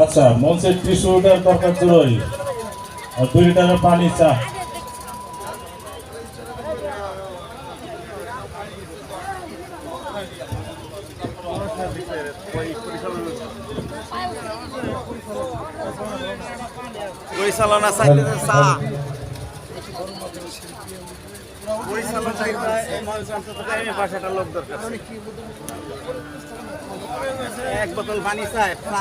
আচ্ছা মঞ্চের টিস্যুটার দরকার ছিল ওই। আর দুই লিটারের পানি চা চাইলে যে চা পরিচালনা চাইলে এই মানুষ অন্তত এই বাসাটা লোক দরকার। এক বোতল পানি চাই, চা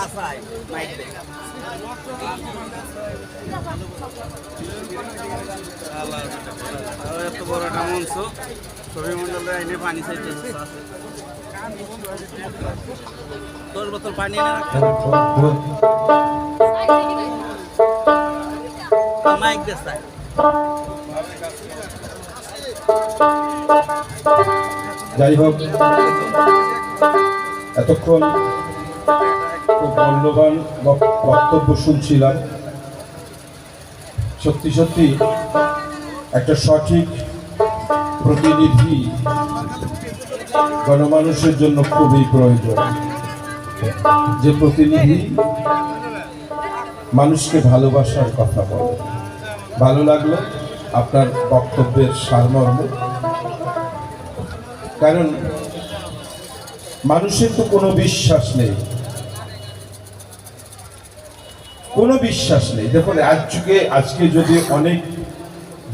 আর এত বড় একটা মঞ্চ। ছবি মন্ডলে আইনে পানি চাইতেছে দশ বোতল পানি রাখ মাইক দে চাই। যাই হোক, এতক্ষণ খুব মূল্যবান বক্তব্য শুনছিলাম। সত্যি সত্যি একটা সঠিক প্রতিনিধি গণমানুষের জন্য খুবই প্রয়োজন। যে প্রতিনিধি মানুষকে ভালোবাসার কথা বলে। ভালো লাগল? আপনার বক্তব্যের সারমর্ম। কারণ মানুষের তো কোনো বিশ্বাস নেই। কোনো বিশ্বাস নেই। দেখুন যুগে, আজকে যদি অনেক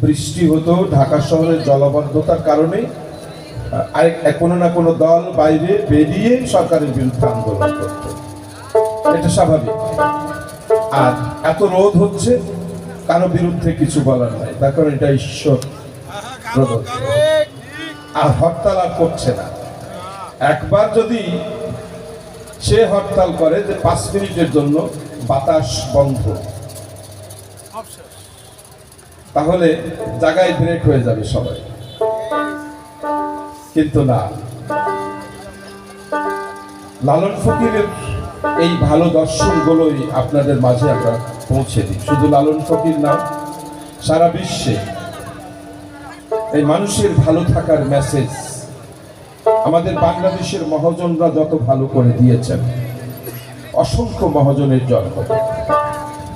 বৃষ্টি হতো, ঢাকা শহরের জলবদ্ধতার কারণে কোনো না কোনো দল বাইরে বেরিয়ে সরকারের বিরুদ্ধে আন্দোলন করত। এটা স্বাভাবিক। আর এত রোধ হচ্ছে কারও বিরুদ্ধে কিছু বলার নাই। তার কারণ এটা ঈশ্বর আর হরতাল আর করছে না। একবার যদি সে হরতাল করে যে পাঁচ মিনিটের জন্য বাতাস বন্ধ, তাহলে জায়গায় ব্রেক হয়ে যাবে সবাই। কিন্তু না। লালন ফকিরের এই ভালো দর্শনগুলোই আপনাদের মাঝে আমরা পৌঁছে দিই। শুধু লালন ফকির না, সারা বিশ্বে এই মানুষের ভালো থাকার মেসেজ আমাদের বাংলাদেশের মহাজনরা যত ভালো করে দিয়েছেন, অসংখ্য মহাজনের জন্ম।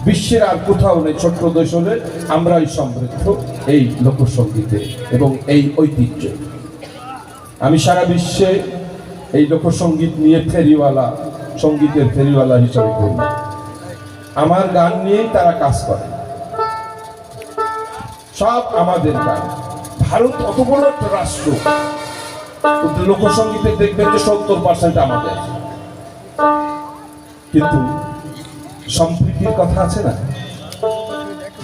বিশ্বের আর কোথাও নেই ছোট্ট দেশ হলে আমরাই সমৃদ্ধ এই লোকসঙ্গীতে এবং এই ঐতিহ্য। আমি সারা বিশ্বে এই লোকসঙ্গীত নিয়ে ফেরিওয়ালা সঙ্গীতের ফেরিওয়ালা হিসাবে করি আমার গান নিয়েই তারা কাজ করে। সব আমাদের গান। ভারত অত বড় একটা রাষ্ট্র। কিন্তু লোকসঙ্গীতে দেখবেন যে সত্তর পার্সেন্ট আমাদের। কিন্তু সম্প্রীতির কথা আছে না?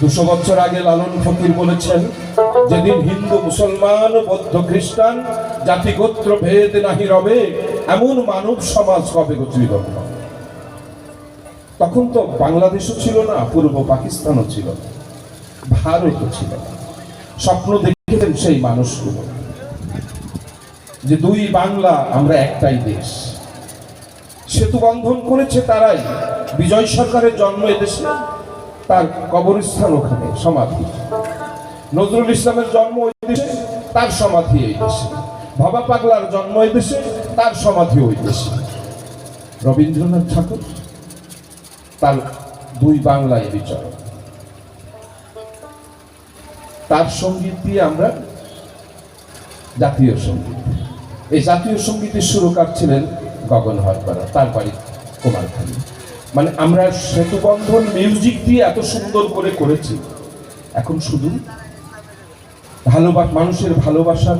দুশো বছর আগে লালন ফকির বলেছেন, যেদিন হিন্দু, মুসলমান, বৌদ্ধ, খ্রিস্টান জাতি গোত্র ভেদ নাহি রবে এমন মানব সমাজ কবে গঠিত? তখন তো বাংলাদেশও ছিল না, পূর্ব পাকিস্তানও ছিল না, ভারতও ছিল স্বপ্ন দেখেছেন সেই মানুষগুলো যে দুই বাংলা আমরা একটাই দেশ। সেতু বন্ধন করেছে তারাই। বিজয় সরকারের জন্ম এদেশে তার কবরস্থান ওখানে, সমাধি। নজরুল ইসলামের জন্ম ওই দেশে, তার সমাধি এই দেশে। ভবা পাগলার জন্ম এই দেশে তার সমাধি দেশে রবীন্দ্রনাথ ঠাকুর তার দুই বাংলায় বিচরণ। তার সংগীত দিয়ে আমরা জাতীয় সংগীত। এই জাতীয় সঙ্গীতের সুরকার ছিলেন গগন হরপাড়া, তার বাড়ি কুমারখালী। মানে আমরা সেতুবন্ধন মিউজিক দিয়ে এত সুন্দর করে করেছি। এখন শুধু ভালোবাস মানুষের ভালোবাসার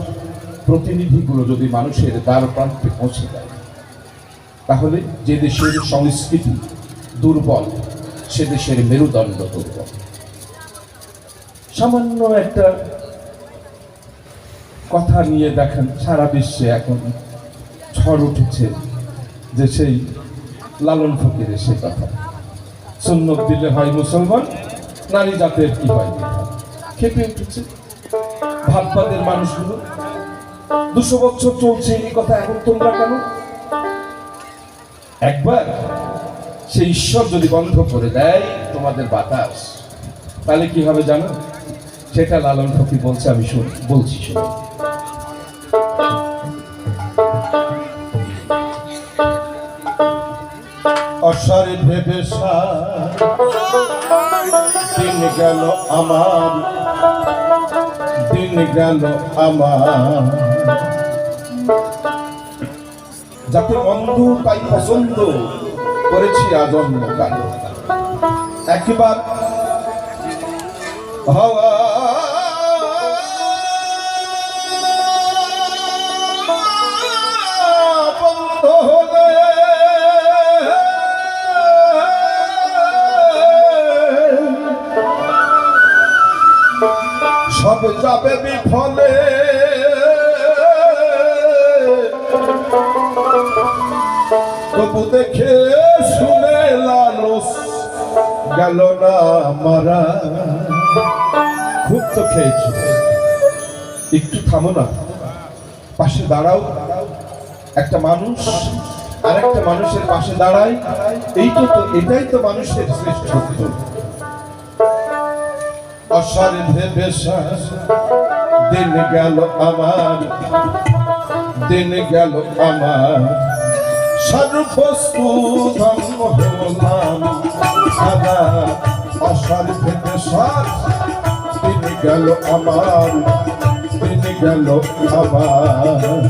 প্রতিনিধিগুলো যদি মানুষের দ্বার প্রান্তে পৌঁছে দেয় তাহলে যে দেশের সংস্কৃতি দুর্বল, সে দেশের মেরুদণ্ড দুর্বল। সামান্য একটা কথা নিয়ে দেখেন, সারা বিশ্বে এখন ঝড় উঠেছে যে সেই লালন ফকিরের সে কথা। সুন্নত দিলে হয় মুসলমান, নারী জাতের কি হয়। খেপে উঠেছে। ভাববাদের মানুষগুলো দুশো বছর চলছে এই কথা এখন তোমরা কেন? একবার সে ঈশ্বর যদি বন্ধ করে দেয়, তোমাদের বাতাস, তাহলে কি হবে জানো? সেটা লালন ঠকি বলছে, আমি শুন, বলছি শুন। অসার ভেবে দিন গেল আমার, দিন গেল আমার। যাতে মন্দ তাই পছন্দ করেছি আজন্ম কাল একবার হওয়া সব যাবে বিফলে। তবু দেখে শুনে লালস গেল না মারা। খুব তো খেয়েছি। একটু থামো না। পাশে দাঁড়াও। একটা মানুষ আর একটা মানুষের পাশে দাঁড়ায়। এই তো এটাই তো মানুষের শ্রেষ্ঠত্ব। অসারে ভেবে শ্বাস, দিন গেল আমার। দিন গেল আমার। সর্বস্তু ধর্ম হলাম সাদা অসার থেকে শ্বাস তিনি গেল আমার তিনি গেল আমার।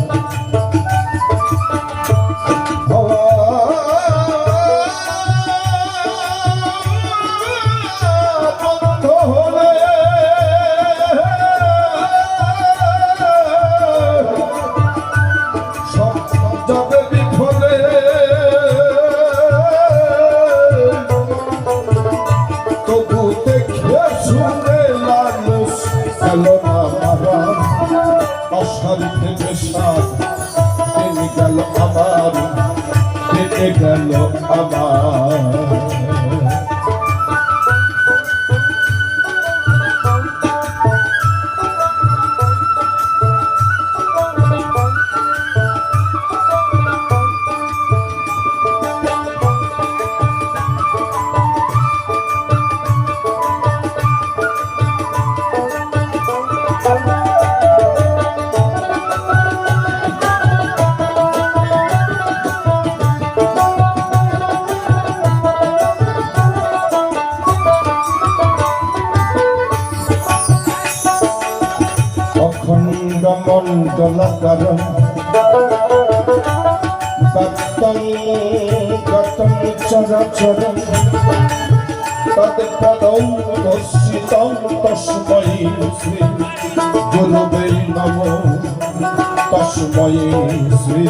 অসার বিশ্বাস গেল আমার গেল আমার মণ্ডলাকারম দত্তং গতং চরাচরম তৎপদৌ দর্শিতং তস্मै শ্রী গুরুবে নম। তস্मै শ্রী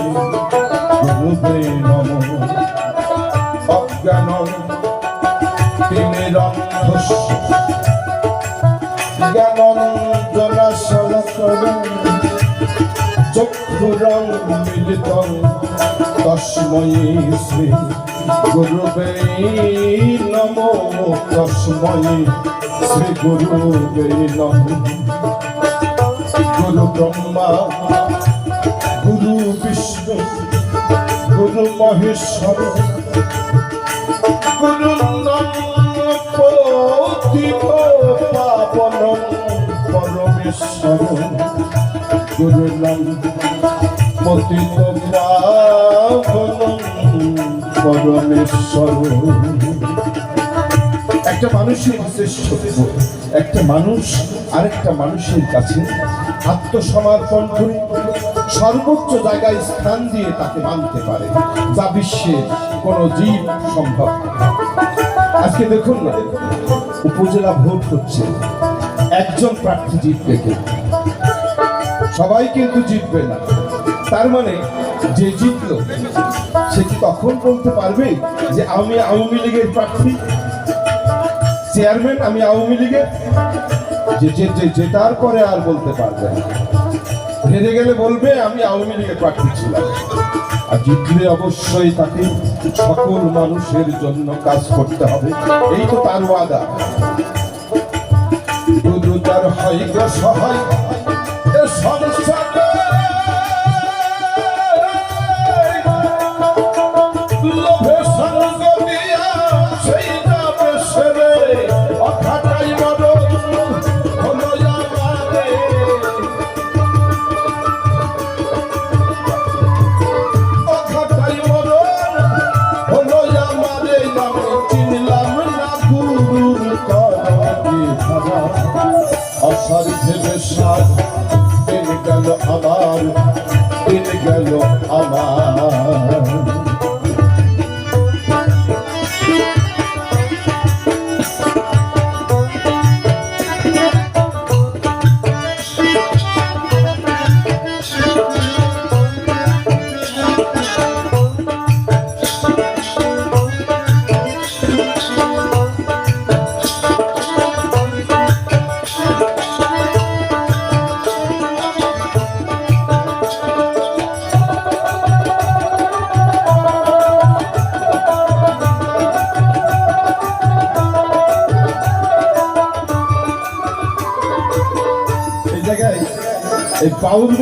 গুরুবে নম। অজ্ঞানং তিমিরন্ধস্য জ্ঞানঞ্জনা সলকরণ চক্ষুরং মিলিতং তস্मै শ্রী গুরুবে নম তস্मै শ্রী গুরুবে নম গুরু ব্রহ্মা গুরু বিষ্ণু গুরু মহেশ্বর গুরু পতিত একটা মানুষের শ্রেষ্ঠত্ব একটা মানুষ আরেকটা মানুষের কাছে আত্মসমর্পণ করে সর্বোচ্চ জায়গায় স্থান দিয়ে তাকে মানতে পারে, যা বিশ্বের কোন জীব সম্ভব। আজকে দেখুন না, উপজেলা ভোট হচ্ছে, একজন প্রার্থী জিতবে সবাই কিন্তু জিতবে না। তার মানে যে জিতলো, সে কি তখন বলতে পারবে যে আমি আওয়ামী লীগের প্রার্থী? চেয়ারম্যান আমি আওয়ামী লীগের? যে যে জেতার পরে আর বলতে পারবে না। হেরে গেলে বলবে, আমি আওয়ামী লীগের প্রার্থী ছিলাম। আর জিতলে অবশ্যই তাকে সকল মানুষের জন্য কাজ করতে হবে। এই তো তার ওয়াদা। তার হয় সহায় এ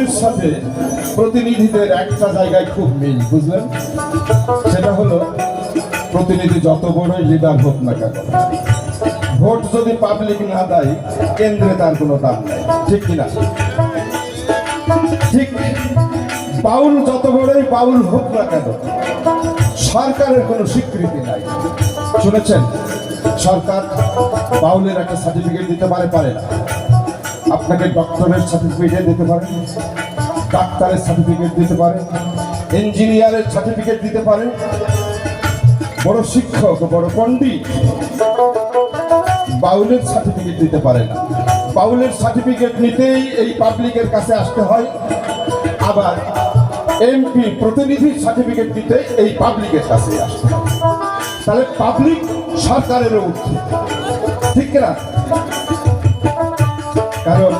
এই সাথে প্রতিনিধিদের একটা জায়গায় খুব মিল, বুঝলেন? সেটা হলো, প্রতিনিধি যত বড়ই লিডার হোক না কেন, ভোট যদি পাবলিক না দেয়, কেন্দ্রে তার কোনো দাম নেই, ঠিক কিনা? ঠিক বাউল যত বড়ই বাউল হোক না কেন, সরকারের কোনো স্বীকৃতি নাই। শুনেছেন? সরকার বাউলের একটা সার্টিফিকেট দিতে পারে পারে না। আপনাকে ডক্টরের সার্টিফিকেট দিতে পারে, ডাক্তারের সার্টিফিকেট দিতে পারে ইঞ্জিনিয়ারের সার্টিফিকেট দিতে পারে। বড় শিক্ষক, বড় পণ্ডিত বাউলের সার্টিফিকেট দিতে পারে বাউলের সার্টিফিকেট নিতেই এই পাবলিকের কাছে আসতে হয়। আবার এমপি প্রতিনিধির সার্টিফিকেট দিতে এই পাবলিকের কাছে আসতে হয়। তাহলে পাবলিক সরকারেরও উঠছে ঠিক না কারণ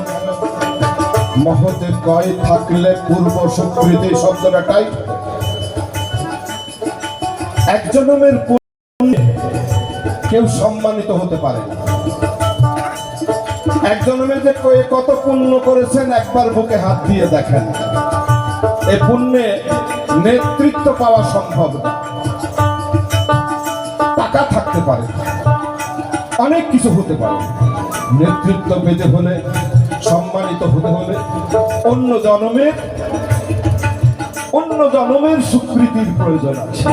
মহতে কয় থাকলে পূর্ব সুকৃতি শব্দটা টাই। এক জনমের পুণ্যে কেউ সম্মানিত হতে পারে যে কত পুণ্য করেছেন, একবার বুকে হাত দিয়ে দেখেন। এ পুণ্যে নেতৃত্ব পাওয়া সম্ভব টাকা থাকতে পারে, অনেক কিছু হতে পারে। নেতৃত্ব পেতে হলে, সম্মানিত হতে হলে অন্য জনমের অন্য জনমের স্বীকৃতির প্রয়োজন আছে।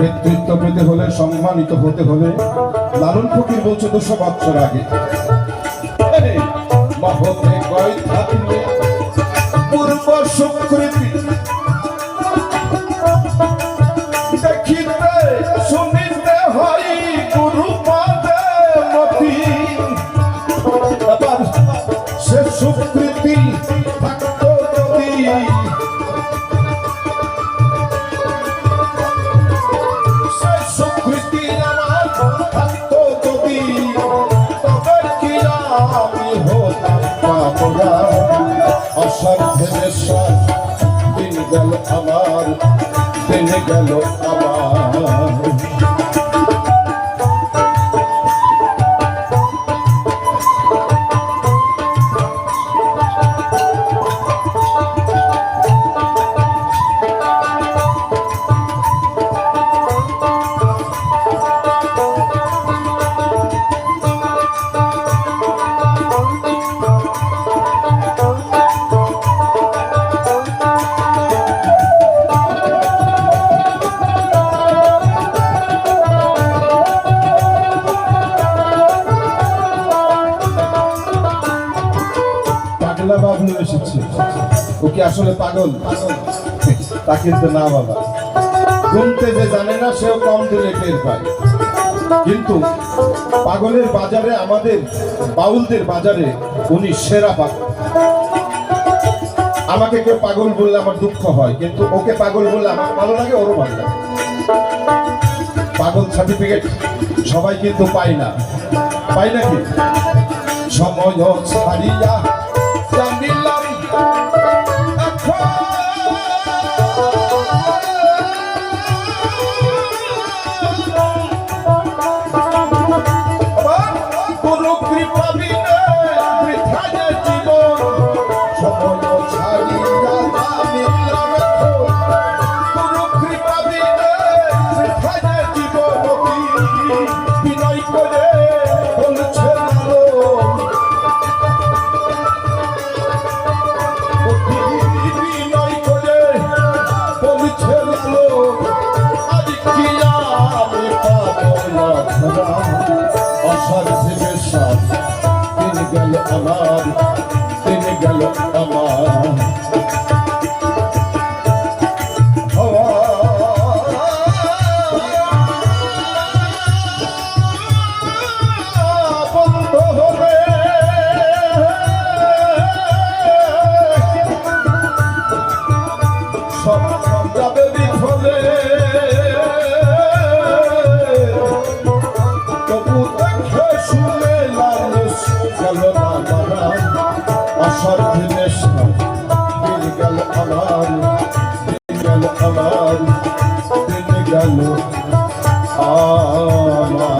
নেতৃত্ব পেতে হলে, সম্মানিত হতে হলে লালন ফকির বলছে দুশো বছর আগে। মহতে কয় থাকলে পূর্ব স্বীকৃতি সে স্বীকৃতি যদি সে আমার থাকতো যদি তবে কি আমি হতাম কামরা অসাধ্যে নেশা, দিন গেল আমার, দিন গেল আমার। পাগলা এসেছে। ও কি আসলে পাগল? তা কিন্তু না বাবা। গুনতে যে জানে না, সেও কম দিলে টের পায়। কিন্তু পাগলের বাজারে আমাদের, বাউলদের বাজারে উনি সেরা পাগল। আমাকে কেউ পাগল বললে আমার দুঃখ হয়, কিন্তু ওকে পাগল বললে আমার ভালো লাগে, ওরও ভালো লাগে। পাগল সার্টিফিকেট সবাই কিন্তু পায় না। পাই নাকি সময় ছাড়িয়া আমার গেল আমার